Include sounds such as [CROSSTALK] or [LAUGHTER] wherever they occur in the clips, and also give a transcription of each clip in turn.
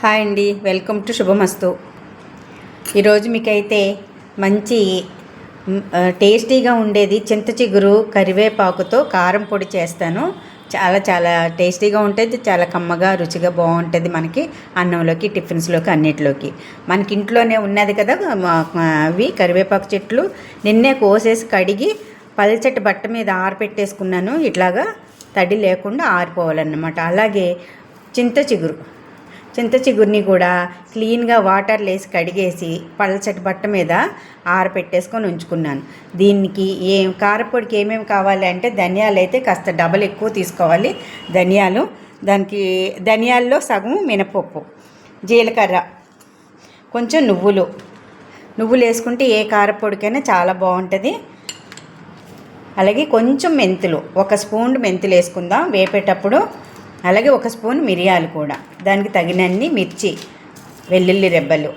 Hi అండి. Welcome to శుభమస్తు. ఈరోజు మీకైతే మంచి టేస్టీగా ఉండేది చింత చిగురు కరివేపాకుతో కారం పొడి చేస్తాను. చాలా చాలా టేస్టీగా ఉంటుంది చాలా కమ్మగా రుచిగా బాగుంటుంది మనకి అన్నంలోకి టిఫిన్స్లోకి అన్నిటిలోకి. మనకి ఇంట్లోనే ఉన్నది కదా అవి కరివేపాకు చెట్లు. నిన్నే కోసేసి కడిగి పల్చటి బట్ట మీద ఆరపెట్టేసుకున్నాను. ఇట్లాగా తడి లేకుండా ఆరిపోవాలన్నమాట. అలాగే చింత చిగురు. చింత చిగురిని కూడా క్లీన్గా వాటర్ లేసి కడిగేసి పల్చటి బట్ట మీద ఆరపెట్టేసుకొని ఉంచుకున్నాను. దీనికి ఏం కారపొడికి ఏమేమి కావాలి అంటే ధనియాలు అయితే కాస్త డబల్ ఎక్కువ తీసుకోవాలి. ధనియాలు దానికి ధనియాల్లో సగం మినపప్పు జీలకర్ర కొంచెం నువ్వులు. నువ్వులు వేసుకుంటే ఏ కారపొడికైనా చాలా బాగుంటుంది. అలాగే కొంచెం మెంతులు ఒక స్పూన్ మెంతులు వేసుకుందాం వేపేటప్పుడు. అలాగే ఒక స్పూన్ మిరియాలు కూడా. దానికి తగినన్ని మిర్చి వెల్లుల్లి రెబ్బలు.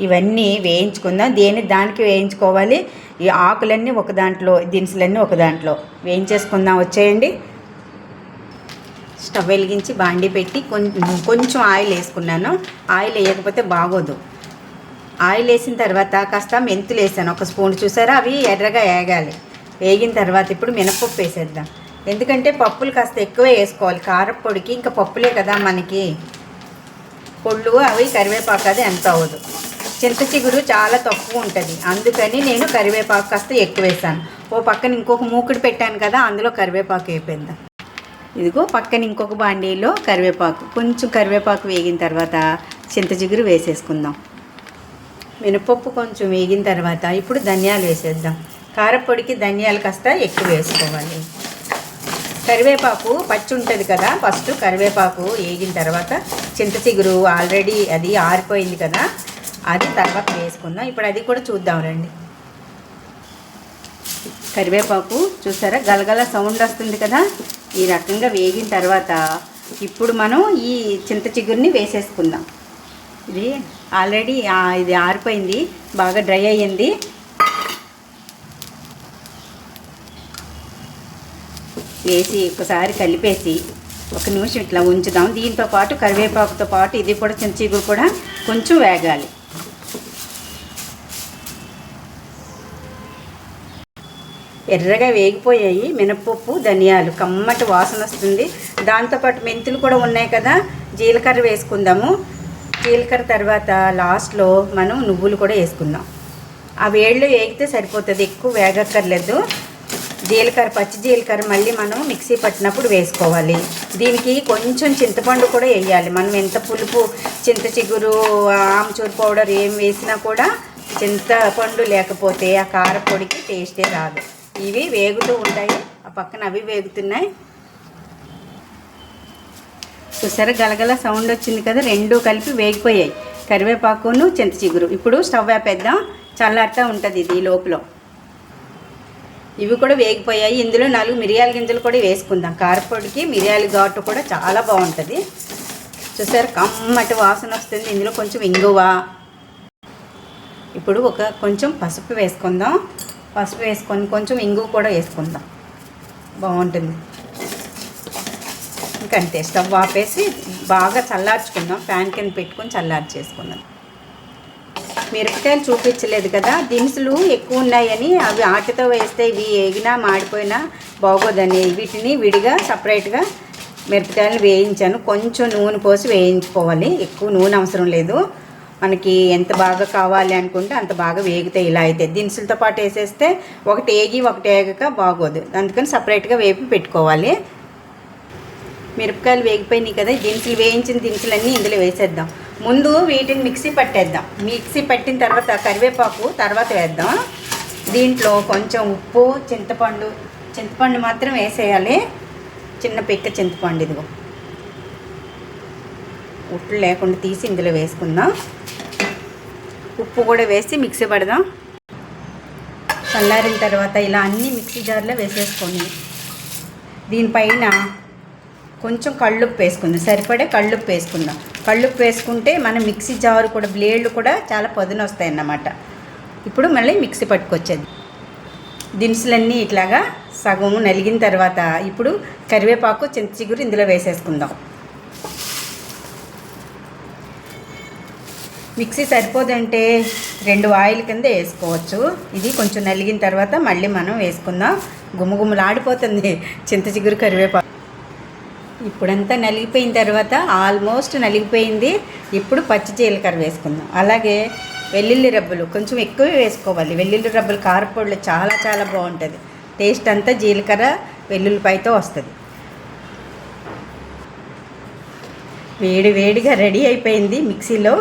ఇవన్నీ వేయించుకుందాం. దేని దానికి వేయించుకోవాలి? ఈ ఆకులన్నీ ఒక దాంట్లో దినుసులన్నీ ఒక దాంట్లో. వేయించేసుకుందాం. వచ్చేయండి. స్టవ్ వెలిగించి బాండి పెట్టి కొంచెం కొంచెం ఆయిల్ వేసుకున్నాను. ఆయిల్ వేయకపోతే బాగోదు. ఆయిల్ వేసిన తర్వాత కాస్త మెంతులు వేసాను. ఒక స్పూన్ చూసారా? అవి ఎర్రగా వేగాలి వేగిన తర్వాత ఇప్పుడు మినపప్పు వేసేద్దాం. ఎందుకంటే పప్పులు కాస్త ఎక్కువ వేసుకోవాలి. కారపొడికి ఇంకా పప్పులే కదా మనకి. పొళ్ళు అవి కరివేపాకు అది ఎంత అవ్వదు. చింత చిగురు చాలా తక్కువ ఉంటుంది. అందుకని నేను కరివేపాకు కాస్త ఎక్కువ వేసాను. ఓ పక్కన ఇంకొక మూకుడు పెట్టాను కదా అందులో కరివేపాకు వేపేద్దాం. ఇదిగో పక్కన ఇంకొక బాండీలో కరివేపాకు. కొంచెం కరివేపాకు వేగిన తర్వాత చింత చిగురు వేసేసుకుందాం. మినపప్పు కొంచెం వేగిన తర్వాత ఇప్పుడు ధనియాలు వేసేద్దాం. కారపొడికి ధనియాలు కాస్త ఎక్కువ వేసుకోవాలి. కరివేపాకు పచ్చి ఉంటుంది కదా. ఫస్ట్ కరివేపాకు వేగిన తర్వాత చింత చిగురు ఆల్రెడీ అది ఆరిపోయింది కదా. అది తర్వాత వేసుకుందాం. ఇప్పుడు అది కూడా చూద్దాం రండి. కరివేపాకు చూసారా? గలగల సౌండ్ వస్తుంది కదా. ఈ రకంగా వేగిన తర్వాత ఇప్పుడు మనం ఈ చింత చిగురిని వేసేసుకుందాం. ఇది ఆల్రెడీ ఇది ఆరిపోయింది. బాగా డ్రై అయ్యింది. వేసి ఒకసారి కలిపేసి ఒక నిమిషం ఇట్లా ఉంచుదాం. దీంతో పాటు కరివేపాకుతో పాటు ఇది కూడా చింత చిగురు కూడా కొంచెం వేగాలి. ఎర్రగా వేగిపోయాయి మినపప్పు ధనియాలు. కమ్మటి వాసన వస్తుంది. దాంతోపాటు మెంతులు కూడా ఉన్నాయి కదా. జీలకర్ర వేసుకుందాము. జీలకర్ర తర్వాత లాస్ట్లో మనం నువ్వులు కూడా వేసుకుందాం. ఆ వేళ్ళు వేగితే సరిపోతుంది. ఎక్కువ వేగక్కర్లేదు. జీలకర్ర పచ్చి జీలకర్ర మళ్ళీ మనం మిక్సీ పట్టినప్పుడు వేసుకోవాలి. దీనికి కొంచెం చింతపండు కూడా వేయాలి. మనం ఎంత పులుపు చింత చిగురు ఆమ్చూరు పౌడర్ ఏం వేసినా కూడా చింతపండు లేకపోతే ఆ కారపొడికి టేస్టే రాదు. ఇవి వేగుతూ ఉంటాయి. ఆ పక్కన అవి వేగుతున్నాయి. చూసారా? గలగల సౌండ్ వచ్చింది కదా? రెండు కలిపి వేగిపోయాయి. కరివేపాకును చింత చిగురు. ఇప్పుడు స్టవ్ ఆపేద్దాం. చల్లారుతూ ఉంటుంది ఇది లోపల. ఇవి కూడా వేగిపోయాయి. ఇందులో నాలుగు మిరియాల గింజలు కూడా వేసుకుందాం. కారపొడికి మిరియాల ఘాటు కూడా చాలా బాగుంటుంది. చూసారు? కమ్మటి వాసన వస్తుంది. ఇందులో కొంచెం ఇంగువ. ఇప్పుడు ఒక కొంచెం పసుపు వేసుకుందాం. పసుపు వేసుకొని కొంచెం ఇంగువ కూడా వేసుకుందాం. బాగుంటుంది. ఇంకంతే. స్టవ్ ఆపేసి బాగా చల్లార్చుకుందాం. ఫ్యాన్ కింద పెట్టుకొని చల్లార్చేసుకుందాం. మిరపకాయలు చూపించలేదు కదా దినుసులు ఎక్కువ ఉన్నాయని అవి ఆటతో వేస్తే ఇవి ఏగినా మాడిపోయినా బాగోదని వీటిని విడిగా సపరేట్గా మిరపకాయలు వేయించాను. కొంచెం నూనె పోసి వేయించుకోవాలి. ఎక్కువ నూనె అవసరం లేదు. మనకి ఎంత బాగా కావాలి అనుకుంటే అంత బాగా వేగుతాయి ఇలా అయితే. దినుసులతో పాటు వేసేస్తే ఒకటి ఏగి ఒకటి ఏగక బాగోదు. అందుకని సపరేట్గా వేపి పెట్టుకోవాలి. మిరపకాయలు వేగిపోయినాయి కదా దినుసులు వేయించిన దినుసులన్నీ ఇందులో వేసేద్దాం. ముందు వీటిని మిక్సీ పట్టేద్దాం. మిక్సీ పట్టిన తర్వాత కరివేపాకు తర్వాత వేద్దాం. దీంట్లో కొంచెం ఉప్పు చింతపండు చింతపండు మాత్రం వేసేయాలి. చిన్న పిక్క చింతపండు ఇదిగో. ఉట్లు లేకుండా తీసి ఇందులో వేసుకుందాం. ఉప్పు కూడా వేసి మిక్సీ పడదాం. చల్లారిన తర్వాత ఇలా అన్నీ మిక్సీ జార్లో వేసేసుకొని దీనిపైన కొంచెం కళ్ళుప్పు వేసుకుందాం. సరిపడే కళ్ళుప్పు వేసుకుందాం. కళ్ళుప్పు వేసుకుంటే మన మిక్సీ జారు కూడా బ్లేడ్లు కూడా చాలా పదును వస్తాయి అన్నమాట ఇప్పుడు మళ్ళీ మిక్సీ పట్టుకొచ్చేది దినుసులన్నీ ఇట్లాగా సగం నలిగిన తర్వాత ఇప్పుడు కరివేపాకు చింత చిగురు ఇందులో వేసేసుకుందాం. మిక్సీ సరిపోదంటే రెండు ఆయిల్ కింద వేసుకోవచ్చు. ఇది కొంచెం నలిగిన తర్వాత మళ్ళీ మనం వేసుకుందాం. గుమ్మగుమ్మలాడిపోతుంది చింత చిగురు కరివేపాకు. ఇప్పుడంతా నలిగిపోయిన తర్వాత ఆల్మోస్ట్ నలిగిపోయింది. ఇప్పుడు పచ్చి జీలకర్ర వేసుకుందాం. అలాగే వెల్లుల్లి రబ్బలు కొంచెం ఎక్కువ వేసుకోవాలి. వెల్లుల్లి రబ్బులు కారపొడులు చాలా చాలా బాగుంటుంది. టేస్ట్ అంతా జీలకర్ర వెల్లుల్లిపాయతో వస్తుంది. వేడి వేడిగా రెడీ అయిపోయింది మిక్సీలో.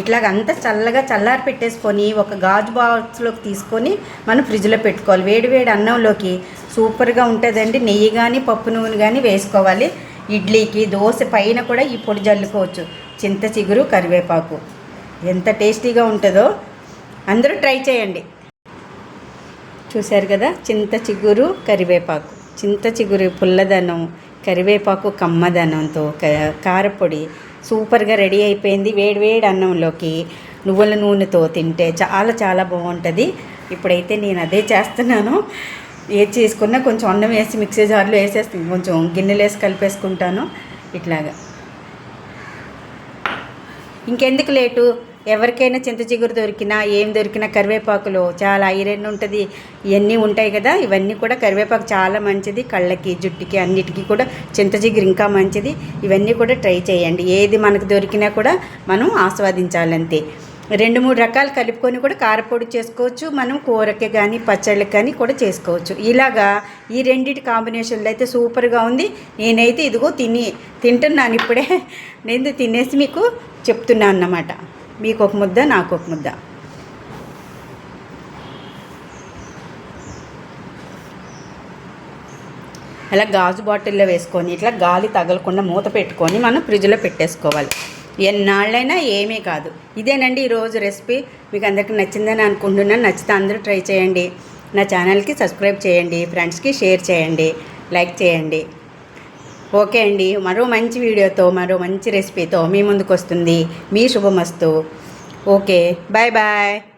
ఇట్లాగ అంతా చల్లగా చల్లారి పెట్టేసుకొని ఒక గాజు బాక్స్లోకి తీసుకొని మనం ఫ్రిడ్జ్లో పెట్టుకోవాలి. వేడి వేడి అన్నంలోకి సూపర్గా ఉంటుందండి. నెయ్యి కానీ పప్పు నూనె కానీ వేసుకోవాలి. ఇడ్లీకి దోశ పైన కూడా ఈ పొడి జల్లుకోవచ్చు. చింత చిగురు కరివేపాకు. ఎంత టేస్టీగా ఉంటుందో అందరూ ట్రై చేయండి. చూశారు కదా? చింత చిగురు కరివేపాకు. చింత చిగురు పుల్లదనం కరివేపాకు కమ్మదనంతో క- కారపొడి సూపర్గా రెడీ అయిపోయింది. వేడి వేడి అన్నంలోకి నువ్వుల నూనెతో తింటే చాలా చాలా బాగుంటుంది. ఇప్పుడైతే నేను అదే చేస్తున్నాను. ఏది చేసుకున్నా కొంచెం అన్నం వేసి మిక్సీ జార్లో వేసేస్తాను. కొంచెం గిన్నెలు వేసి కలిపేసుకుంటాను. ఇట్లాగా. ఇంకెందుకు లేటు? ఎవరికైనా చింత చిగురు దొరికినా ఏం దొరికినా కరివేపాకులో చాలా ఐరన్ ఉంటుంది. ఇవన్నీ ఉంటాయి కదా ఇవన్నీ కూడా కరివేపాకు చాలా మంచిది. కళ్ళకి జుట్టుకి అన్నిటికీ కూడా చింత చిగురు ఇంకా మంచిది. ఇవన్నీ కూడా ట్రై చేయండి. ఏది మనకు దొరికినా కూడా మనం ఆస్వాదించాలంతే. రెండు మూడు రకాలు కలుపుకొని కూడా కారపొడి చేసుకోవచ్చు. మనం కూరకి కానీ పచ్చళ్ళకి కానీ కూడా చేసుకోవచ్చు. ఇలాగా ఈ రెండింటి కాంబినేషన్లో అయితే సూపర్గా ఉంది. నేనైతే ఇదిగో తిని తింటున్నాను ఇప్పుడే. [LAUGHS] నేను తినేసి మీకు చెప్తున్నాను అన్నమాట. మీకు ఒక ముద్ద నాకు ఒక ముద్ద. అలా గాజు బాటిల్లో వేసుకొని ఇట్లా గాలి తగలకుండా మూత పెట్టుకొని మనం ఫ్రిడ్జ్లో పెట్టేసుకోవాలి. ఎన్నాళ్ళైనా ఏమీ కాదు. ఇదేనండి ఈరోజు రెసిపీ. మీకు అందరికీ నచ్చిందని అనుకుంటున్నాను. నచ్చితే అందరూ ట్రై చేయండి. నా ఛానల్కి సబ్స్క్రైబ్ చేయండి. ఫ్రెండ్స్కి షేర్ చేయండి. లైక్ చేయండి. ఓకే అండి. మరో మంచి వీడియోతో మరో మంచి రెసిపీతో మీ ముందుకు వస్తుంది. మీ శుభమస్తు. ఓకే. Bye bye.